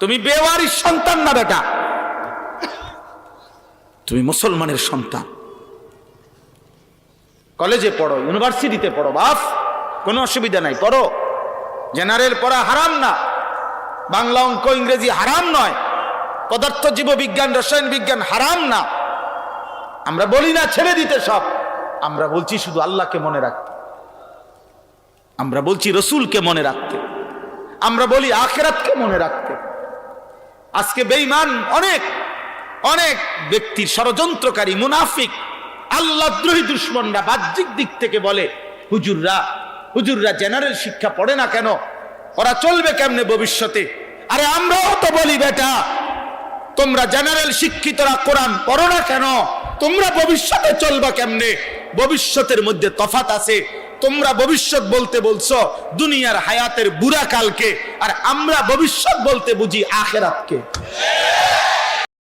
তুমি বেওয়ারির সন্তান না বেটা। তুমি মুসলমানের সন্তান। কলেজে পড়ো, ইউনিভার্সিটিতে পড়ো বাপ কোনো অসুবিধা নাই, পড়ো। জেনারেল পড়া হারাম না। বাংলা অঙ্ক, ইংরেজি হারাম নয়। পদার্থ জীব বিজ্ঞান রসায়ন বিজ্ঞান হারাম না। আমরা বলি না, ছেড়ে দিতে সব। আমরা বলছি শুধু আল্লাহকে মনে রাখতে। আমরা বলছি রসুলকে মনে রাখতে। আমরা বলি আখেরাতকে মনে রাখতে। আজকে বেঈমান অনেক অনেক ব্যক্তির ষড়যন্ত্রকারী, মুনাফিক আল্লাহদ্রোহী দুশ্মনরা বাহ্যিক দিক থেকে বলে, হুজুররা হুজুররা জেনারেল শিক্ষা পড়ে না কেন? ওরা চলবে কেমনে ভবিষ্যতে? আরে আমরাও তো বলি, বেটা, তোমরা জেনারেল শিক্ষিতরা কোরআন পড়ো না কেন? তোমরা ভবিষ্যতে চলবা কেমনে? ভবিষ্যতের মধ্যে তফাত আছে। তোমরা ভবিষ্যৎ বলতে বলছো দুনিয়ার হায়াতের বুড়া কালকে আর আমরা ভবিষ্যৎ বলতে বুঝি আখেরাতকে।